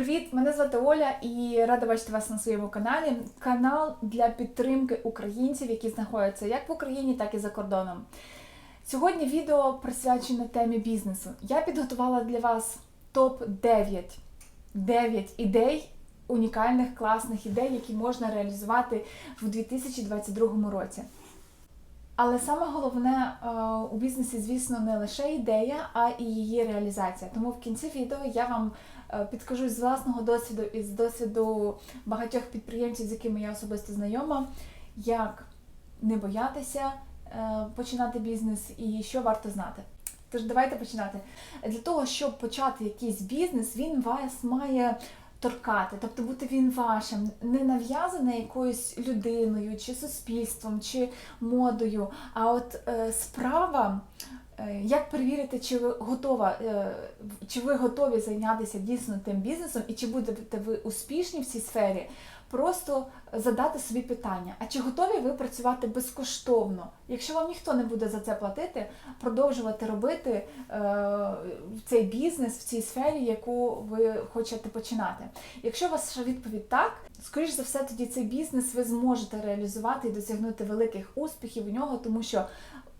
Привіт! Мене звати Оля і рада бачити вас на своєму каналі. Канал для підтримки українців, які знаходяться як в Україні, так і за кордоном. Сьогодні відео присвячене темі бізнесу. Я підготувала для вас топ 9 9 ідей, унікальних, класних ідей, які можна реалізувати в 2022 році. Але саме головне е, у бізнесі, звісно, не лише ідея, а і її реалізація. Тому в кінці відео я вам підкажу з власного досвіду і з досвіду багатьох підприємців, з якими я особисто знайома, як не боятися е, починати бізнес і що варто знати. Тож давайте починати. Для того, щоб почати якийсь бізнес, він вас має торкати, тобто бути він вашим, не нав'язаний якоюсь людиною, чи суспільством, чи модою. А от е, справа, е, як перевірити, чи ви готова, е, чи ви готові зайнятися дійсно тим бізнесом, і чи будете ви успішні в цій сфері. Просто задати собі питання: а чи готові ви працювати безкоштовно? Якщо вам ніхто не буде за це платити, продовжувати робити е, цей бізнес в цій сфері, яку ви хочете починати. Якщо ваша відповідь так, скоріш за все, тоді цей бізнес ви зможете реалізувати і досягнути великих успіхів у нього, тому що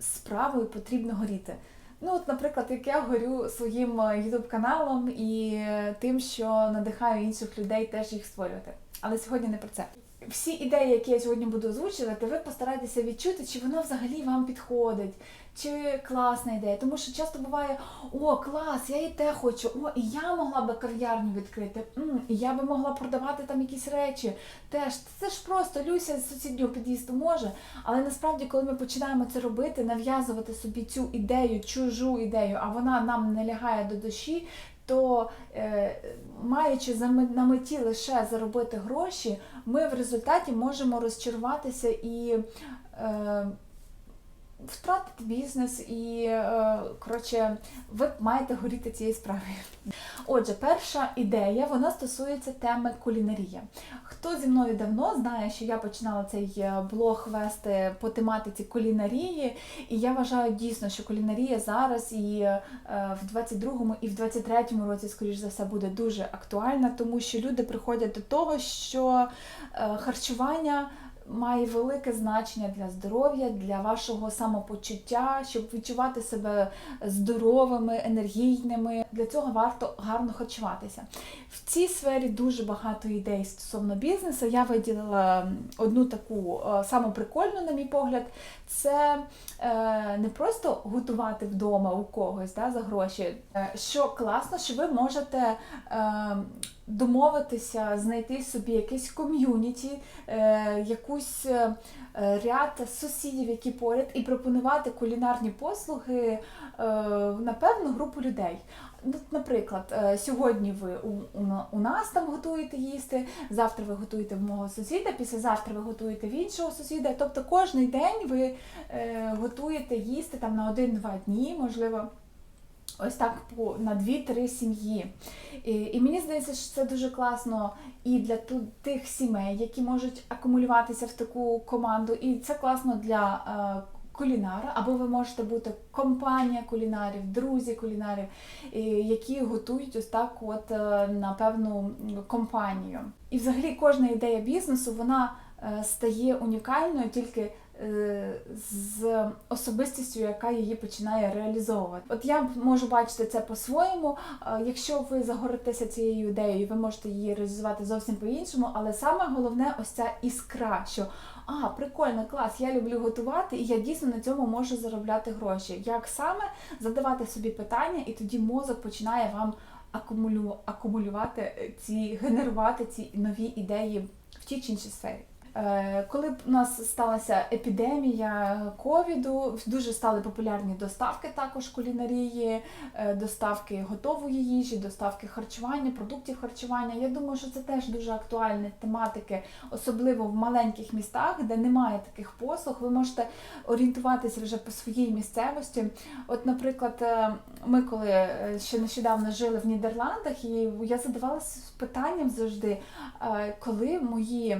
справою потрібно горіти. Ну, от, наприклад, як я горю своїм youtube каналом і тим, що надихаю інших людей теж їх створювати. Але сьогодні не про це. Всі ідеї, які я сьогодні буду озвучувати, ви постарайтеся відчути, чи вона взагалі вам підходить, чи класна ідея. Тому що часто буває, о, клас, я і те хочу, о, і я могла би кав'ярню відкрити, М, і я би могла продавати там якісь речі. Теж це ж просто Люся з сусіднього під'їзду може. Але насправді, коли ми починаємо це робити, нав'язувати собі цю ідею, чужу ідею, а вона нам не лягає до душі, то е, маючи на меті лише заробити гроші, ми в результаті можемо розчаруватися і е, втратити бізнес, і е, коротше, ви маєте горіти цією справою. Отже, перша ідея вона стосується теми кулінарія. Хто зі мною давно знає, що я починала цей е, блог вести по тематиці кулінарії, і я вважаю дійсно, що кулінарія зараз і е, в 22-му і в 23-му році, скоріш за все, буде дуже актуальна, тому що люди приходять до того, що харчування. Має велике значення для здоров'я, для вашого самопочуття, щоб відчувати себе здоровими, енергійними. Для цього варто гарно харчуватися. В цій сфері дуже багато ідей стосовно бізнесу. Я виділила одну таку е, саму прикольну, на мій погляд, це е, не просто готувати вдома у когось да, за гроші. Е, Що класно, що ви можете домовитися, знайти собі якесь ком'юніті, е, якусь е, ряд сусідів, які поряд, і пропонувати кулінарні послуги е, на певну групу людей. Ну, Наприклад, е, сьогодні ви у, у, у нас там готуєте їсти, завтра ви готуєте в мого сусіда, післязавтра ви готуєте в іншого сусіда. Тобто кожен день ви е, готуєте їсти там на один-два дні, можливо. Ось так по на 2-3 сім'ї. І, і мені здається, що це дуже класно і для тих сімей, які можуть акумулюватися в таку команду, і це класно для е, кулінара, або ви можете бути компанія кулінарів, друзі кулінарів, які готують ось так от е, на певну компанію. І взагалі кожна ідея бізнесу вона е, стає унікальною тільки з особистістю, яка її починає реалізовувати. От я можу бачити це по-своєму. Е, Якщо ви загоритеся цією ідеєю, ви можете її реалізувати зовсім по-іншому, але саме головне ось ця іскра, що а, прикольно, клас, я люблю готувати, і я дійсно на цьому можу заробляти гроші. Як саме задавати собі питання, і тоді мозок починає вам акумулювати ці, генерувати ці нові ідеї в тій чи іншій сфері. Е, Коли б у нас сталася епідемія ковіду, дуже стали популярні доставки також кулінарії, е, доставки готової їжі, доставки харчування, продуктів харчування. Я думаю, що це теж дуже актуальні тематики, особливо в маленьких містах, де немає таких послуг. Ви можете орієнтуватися вже по своїй місцевості. От, наприклад, е, ми коли е, ще нещодавно жили в Нідерландах, і я задавалася питанням завжди, е, коли мої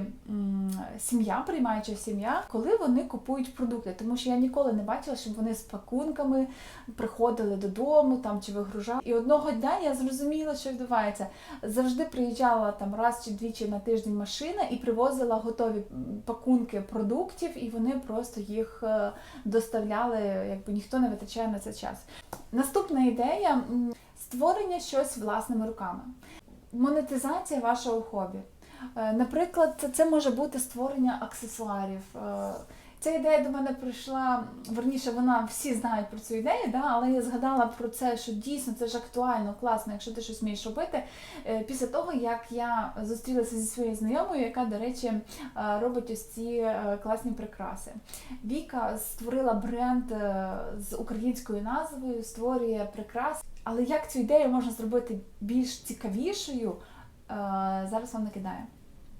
сім'я, приймаюча сім'я, коли вони купують продукти, тому що я ніколи не бачила, щоб вони з пакунками приходили додому там чи вигружали. І одного дня я зрозуміла, що відбувається. Завжди приїжджала там раз чи двічі на тиждень машина і привозила готові пакунки продуктів, і вони просто їх е, доставляли, якби ніхто не витрачає на це час. Наступна ідея створення щось власними руками. Монетизація вашого хобі. Е, Наприклад, це- це може бути створення аксесуарів. Ця ідея до мене прийшла, верніше, вона всі знають про цю ідею, да? але я згадала про це, що дійсно це ж актуально, класно, якщо ти щось вмієш робити. Е, Після того, як я зустрілася зі своєю знайомою, яка, до речі, е, робить ось ці е, класні прикраси. Віка створила бренд з українською назвою, створює прикраси. Але як цю ідею можна зробити більш цікавішою, зараз вам накидаю.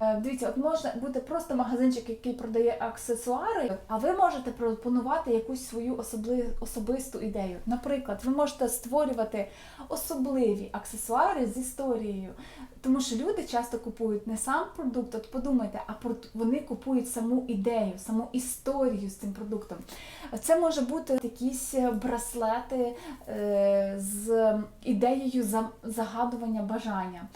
Е, Дивіться, от може бути просто магазинчик, який продає аксесуари, а ви можете пропонувати якусь свою особли... особисту ідею. Наприклад, ви можете створювати особливі аксесуари з історією. Тому що люди часто купують не сам продукт, от подумайте, а вони купують саму ідею, саму історію з цим продуктом. Це може бути якісь браслети е, з ідеєю загадування бажання.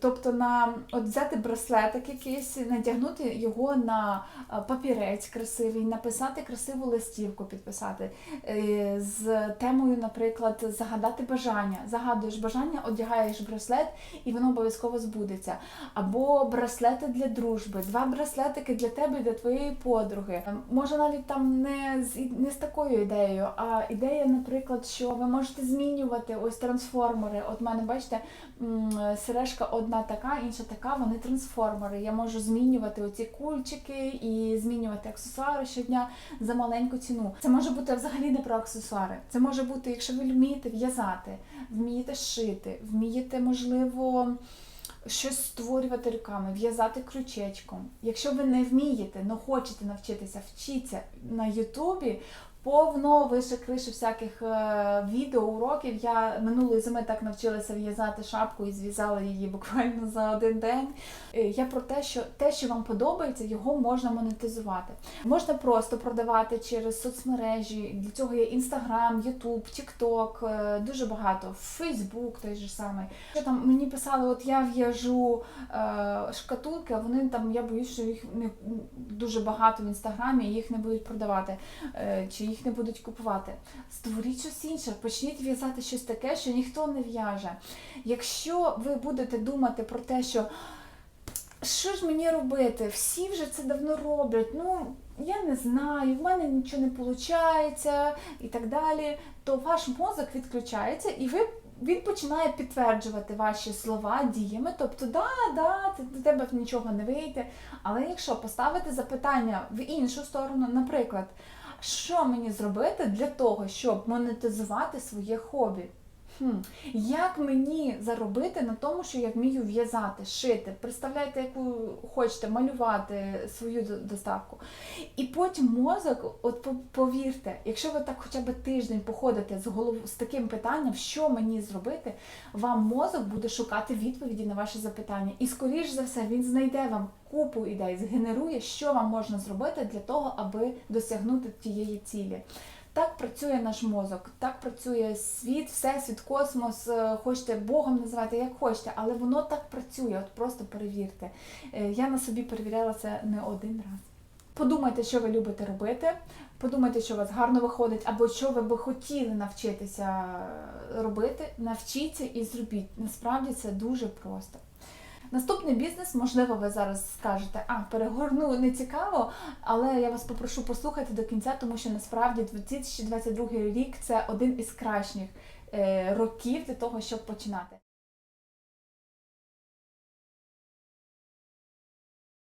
Тобто на от взяти браслетик якийсь, надягнути його на е, папірець красивий, написати красиву листівку, підписати е, з темою, наприклад, загадати бажання. Загадуєш бажання, одягаєш браслет, і воно обов'язково збудеться. Або браслети для дружби, два браслетики для тебе і для твоєї подруги. Ем, Може навіть там не з не з такою ідеєю, а ідея, наприклад, що ви можете змінювати ось трансформери. От мене, бачите, сережка одна така, інша така, вони трансформери. Я можу змінювати оці кульчики і змінювати аксесуари щодня за маленьку ціну. Це може бути взагалі не про аксесуари. Це може бути, якщо ви вмієте в'язати, вмієте шити, вмієте, можливо. Щось створювати руками, в'язати крючечком. Якщо ви не вмієте, але хочете навчитися, вчіться на Ютубі. Повно вище криші всяких е, відео, уроків. Я минулої зими так навчилася в'язати шапку і зв'язала її буквально за один день. Е, Я про те, що те, що вам подобається, його можна монетизувати. Можна просто продавати через соцмережі. Для цього є Інстаграм, Ютуб, Тікток, дуже багато. Фейсбук той же самий. Що там мені писали, от я в'яжу е, шкатулки, а вони там, я боюсь, що їх не дуже багато в інстаграмі, їх не будуть продавати, е, чи їх не будуть купувати. Створіть щось інше, почніть в'язати щось таке, що ніхто не в'яже. Якщо ви будете думати про те, що що ж мені робити? Всі вже це давно роблять. Ну я не знаю, в мене нічого не виходить і так далі. То ваш мозок відключається і ви. Він починає підтверджувати ваші слова діями, тобто, да, да, до тебе нічого не вийде. Але якщо поставити запитання в іншу сторону, наприклад, що мені зробити для того, щоб монетизувати своє хобі? Хм, як мені заробити на тому, що я вмію в'язати, шити, представляйте, яку хочете малювати свою доставку. І потім мозок, от повірте, якщо ви так хоча б тиждень походите з голов з таким питанням, що мені зробити, вам мозок буде шукати відповіді на ваші запитання. І скоріш за все він знайде вам купу ідей, згенерує, що вам можна зробити для того, аби досягнути тієї цілі. Так працює наш мозок, так працює світ, всесвіт, космос, е, хочете Богом називати, як хочете, але воно так працює, от просто перевірте. Е, Я на собі перевіряла це не один раз. Подумайте, що ви любите робити, подумайте, що у вас гарно виходить, або що ви би хотіли навчитися робити. Навчіться і зробіть. Насправді це дуже просто. Наступний бізнес, можливо, ви зараз скажете, а перегорну не цікаво, але я вас попрошу послухати до кінця, тому що насправді 2022 рік це один із кращих е, років для того, щоб починати.